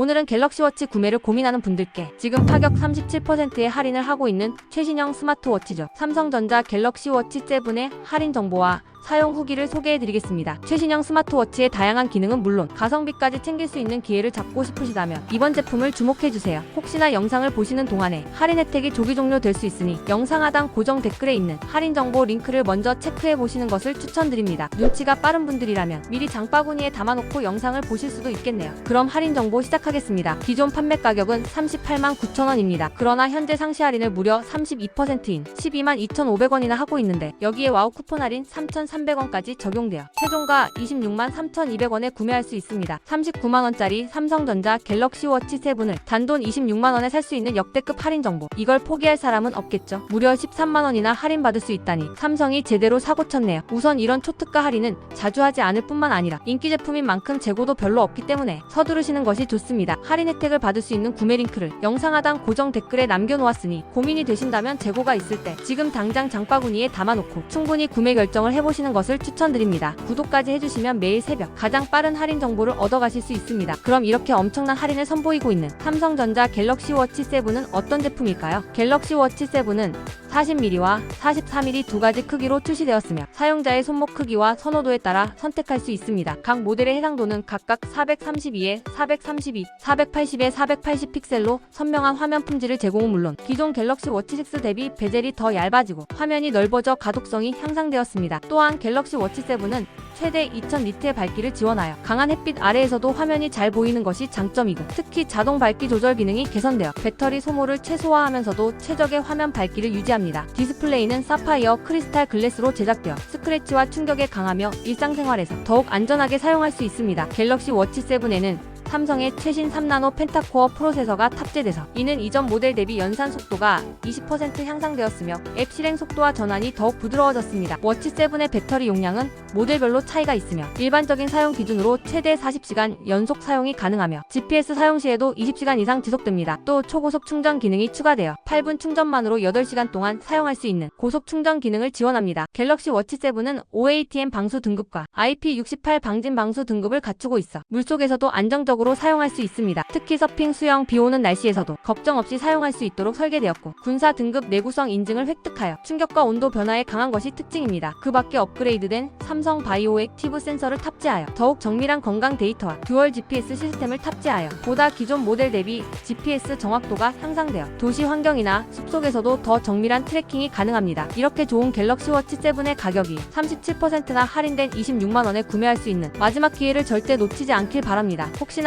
오늘은 갤럭시워치 구매를 고민하는 분들께 지금 타격 37%의 할인을 하고 있는 최신형 스마트워치죠. 삼성전자 갤럭시워치 7의 할인 정보와 사용 후기를 소개해드리겠습니다. 최신형 스마트워치의 다양한 기능은 물론 가성비까지 챙길 수 있는 기회를 잡고 싶으시다면 이번 제품을 주목해주세요. 혹시나 영상을 보시는 동안에 할인 혜택이 조기 종료될 수 있으니 영상 하단 고정 댓글에 있는 할인 정보 링크를 먼저 체크해보시는 것을 추천드립니다. 눈치가 빠른 분들이라면 미리 장바구니에 담아놓고 영상을 보실 수도 있겠네요. 그럼 할인 정보 시작하겠습니다. 기존 판매 가격은 38만 9천원입니다. 그러나 현재 상시 할인을 무려 32%인 12만 2,500원이나 하고 있는데 여기에 와우 쿠폰 할인 3,300원 까지 적용되어 최종가 26만 3,200원에 구매할 수 있습니다. 39만원짜리 삼성전자 갤럭시 워치 7을 단돈 26만원에 살 수 있는 역대급 할인 정보. 이걸 포기할 사람은 없겠죠. 무려 13만원이나 할인받을 수 있다니 삼성이 제대로 사고 쳤네요. 우선 이런 초특가 할인은 자주 하지 않을 뿐만 아니라 인기 제품인 만큼 재고도 별로 없기 때문에 서두르시는 것이 좋습니다. 할인 혜택을 받을 수 있는 구매 링크를 영상 하단 고정 댓글에 남겨놓았으니 고민이 되신다면 재고가 있을 때 지금 당장 장바구니에 담아놓고 충분히 구매 결정을 해보시 는 것을 추천드립니다. 구독까지 해주시면 매일 새벽 가장 빠른 할인 정보를 얻어가실 수 있습니다. 그럼 이렇게 엄청난 할인을 선보이고 있는 삼성전자 갤럭시 워치 7은 어떤 제품일까요? 갤럭시 워치 7은 40mm와 44mm 두 가지 크기로 출시되었으며 사용자의 손목 크기와 선호도에 따라 선택할 수 있습니다. 각 모델의 해상도는 각각 432에 432, 480에 480 픽셀로 선명한 화면 품질을 제공은 물론 기존 갤럭시 워치 6 대비 베젤이 더 얇아지고 화면이 넓어져 가독성이 향상되었습니다. 또한 갤럭시 워치 7은 최대 2000 니트의 밝기를 지원하여 강한 햇빛 아래에서도 화면이 잘 보이는 것이 장점이고 특히 자동 밝기 조절 기능이 개선되어 배터리 소모를 최소화하면서도 최적의 화면 밝기를 유지합니다. 디스플레이는 사파이어 크리스탈 글래스로 제작되어 스크래치와 충격에 강하며 일상생활에서 더욱 안전하게 사용할 수 있습니다. 갤럭시 워치 7에는 삼성의 최신 3나노 펜타코어 프로세서가 탑재돼서 이는 이전 모델 대비 연산 속도가 20% 향상되었으며 앱 실행 속도와 전환이 더욱 부드러워졌습니다. 워치 7의 배터리 용량은 모델별로 차이가 있으며 일반적인 사용 기준으로 최대 40시간 연속 사용이 가능하며 GPS 사용 시에도 20시간 이상 지속됩니다. 또 초고속 충전 기능이 추가되어 8분 충전만으로 8시간 동안 사용할 수 있는 고속 충전 기능을 지원합니다. 갤럭시 워치 7은 OATM 방수 등급과 IP68 방진 방수 등급을 갖추고 있어 물속에서도 안정적으로 사용할 수 있습니다. 특히 서핑, 수영, 비 오는 날씨에서도 걱정 없이 사용할 수 있도록 설계되었고 군사 등급 내구성 인증을 획득하여 충격과 온도 변화에 강한 것이 특징입니다. 그 밖에 업그레이드된 삼성 바이오 액티브 센서를 탑재하여 더욱 정밀한 건강 데이터와 듀얼 GPS 시스템을 탑재하여 보다 기존 모델 대비 GPS 정확도가 향상되어 도시 환경이나 숲속에서도 더 정밀한 트래킹이 가능합니다. 이렇게 좋은 갤럭시 워치 7의 가격이 37%나 할인된 26만원에 구매할 수 있는 마지막 기회를 절대 놓치지 않길 바랍니다. 혹시